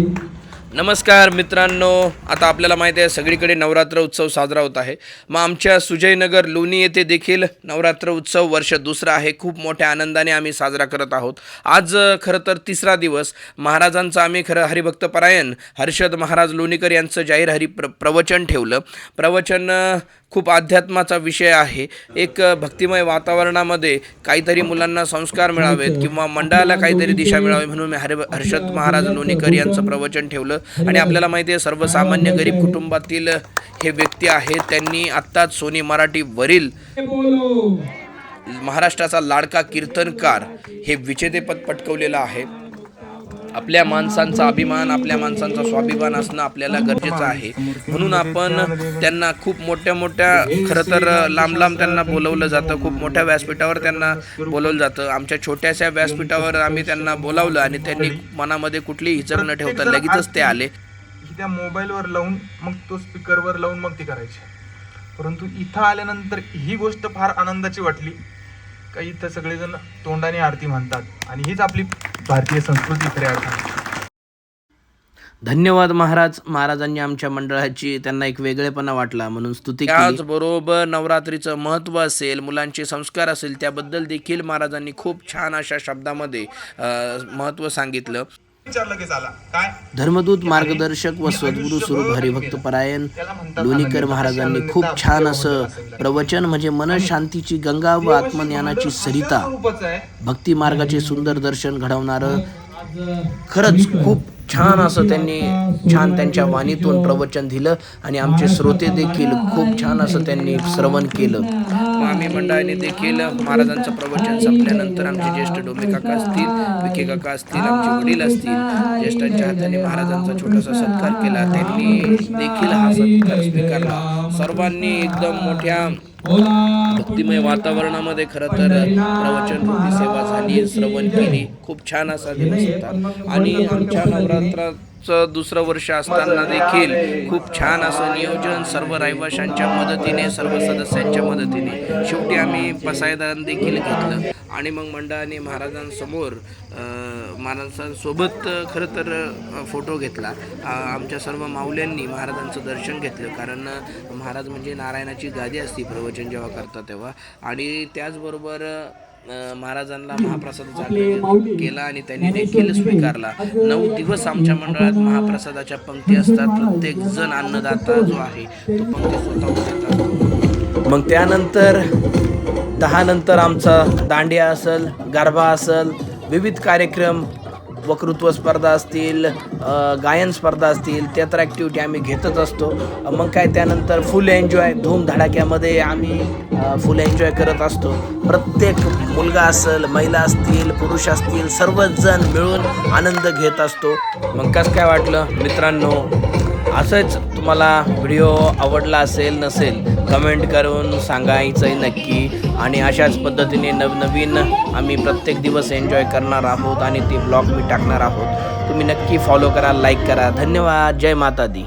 Thank you. नमस्कार मित्रांनो आता आपल्याला माहिती आहे सगळीकडे नवरात्र उत्सव साजरा होत आहे. मग आमच्या सुजयनगर लोणी येथे देखील नवरात्र उत्सव वर्ष दुसरा आहे. खूप मोठ्या आनंदाने आम्ही साजरा करत आहोत. आज खरं तर तिसरा दिवस. महाराजांचं आम्ही खरं हरिभक्त परायण हर्षद महाराज लोणीकर यांचं जाहीर हरी प्र प्रवचन ठेवलं. प्रवचन खूप अध्यात्माचा विषय आहे. एक भक्तिमय वातावरणामध्ये काहीतरी मुलांना संस्कार मिळावेत किंवा मंडळाला काहीतरी दिशा मिळावी म्हणून मी हरि हर्षद महाराज लोणीकर यांचं प्रवचन ठेवलं. आणि आपल्याला माहिती आहे सर्वसामान्य गरीब कुटुंबातील हे व्यक्ती आहेत त्यांनी आत्ताच सोनी मराठीवरील महाराष्ट्राचा लाडका कीर्तनकार हे विजेतेपद पटकवलेलं आहे. आपल्या माणसांचा अभिमान आपल्या माणसांचा स्वाभिमान असणं आपल्याला गरजेचं आहे. म्हणून आपण त्यांना खूप मोठ्या मोठ्या खरं तर लांब लांब त्यांना बोलवलं जातं. खूप मोठ्या व्यासपीठावर त्यांना बोलवलं जातं. आमच्या छोट्याशा व्यासपीठावर आम्ही त्यांना बोलावलं आणि त्यांनी मनामध्ये कुठलीही हिचक न ठेवता लगेचच ते आले. की त्या मोबाईलवर लावून मग तो स्पीकरवर लावून मग ती करायची. परंतु इथं आल्यानंतर ही गोष्ट फार आनंदाची वाटली. का इथं सगळेजण तोंडाने आरती म्हणतात. आणि हीच आपली भारतीय संस्कृती खऱ्या अर्थाने धन्यवाद महाराज. महाराजांनी आमच्या मंडळाची त्यांना एक वेगळेपणा वाटला म्हणून स्तुती त्याचबरोबर नवरात्रीचं महत्त्व असेल मुलांचे संस्कार असेल त्याबद्दल देखील महाराजांनी खूप छान अशा शब्दामध्ये महत्त्व सांगितलं. विचार लगेच आला. काय? धर्मदूत मार्गदर्शक व सद्गुरू स्वरूप हरिभक्त परायण लोणीकर महाराजांनी खूप छान असं प्रवचन म्हणजे मन शांतीची गंगा व आत्मज्ञानाची सरिता. भक्ती मार्गाचे सुंदर दर्शन घडवणारं खरंच खूप छान असं त्यांनी छान त्यांच्या वाणीतून प्रवचन दिलं आणि आमचे श्रोते देखील खूप छान असं त्यांनी श्रवण केलं. स्वामी आम्ही मंडळाने देखील महाराजांचं प्रवचन संपल्यानंतर आमचे ज्येष्ठ डोमे काका असतील विखे काका असतील आमचे वडील असतील ज्येष्ठांच्या हाताने महाराजांचा छोटासा सत्कार केला. त्यांनी देखील हा सत्कार स्वीकारला. सर्वांनी एकदम मोठ्या भक्तिमय वातावरणामध्ये खरं तर प्रवचन सेवा झाली श्रवण केली. खूप छान असा दिवस होता. आणि आमच्या स्वातंत्र्याचं दुसरं वर्ष असताना देखील खूप छान असं नियोजन सर्व रहिवाशांच्या मदतीने सर्व सदस्यांच्या मदतीने शेवटी आम्ही पसायदान देखील घेतलं. आणि मग मंडळाने महाराजांसमोर महाराजांसोबत खरं तर फोटो घेतला. आमच्या सर्व माऊल्यांनी महाराजांचं दर्शन घेतलं. कारण महाराज म्हणजे नारायणाची गादी असती प्रवचन जेव्हा करतात तेव्हा. आणि त्याचबरोबर महाराजांना महाप्रसादाचा आग्रह केला आणि त्यांनी देखील स्वीकारला. नऊ दिवस आमच्या मंडळात महाप्रसादाच्या पंक्ती असतात. प्रत्येक जण अन्नदाता जो आहे तो पंक्ती असतो मग त्यानंतर दहा नंतर आमचा दांडिया असेल गरबा असेल विविध कार्यक्रम वक्तृत्व स्पर्धा असतील गायन स्पर्धा असतील त्या तर ॲक्टिव्हिटी आम्ही घेतच असतो. मग काय त्यानंतर फुल एन्जॉय धूमधडाक्यामध्ये आम्ही फुल एन्जॉय करत असतो. प्रत्येक मुलगा असेल महिला असतील पुरुष असतील सर्वजण मिळून आनंद घेत असतो. मग कसं काय वाटलं मित्रांनो? असंच तुम्हाला व्हिडिओ आवडला असेल नसेल कमेंट करून सांगायचंय नक्की. आणि अशाच पद्धतीने नवनवीन आम्ही प्रत्येक दिवस एन्जॉय करणार आहोत आणि ते ब्लॉग मी टाकणार आहोत. तुम्ही नक्की फॉलो करा लाईक करा. धन्यवाद. जय माता दी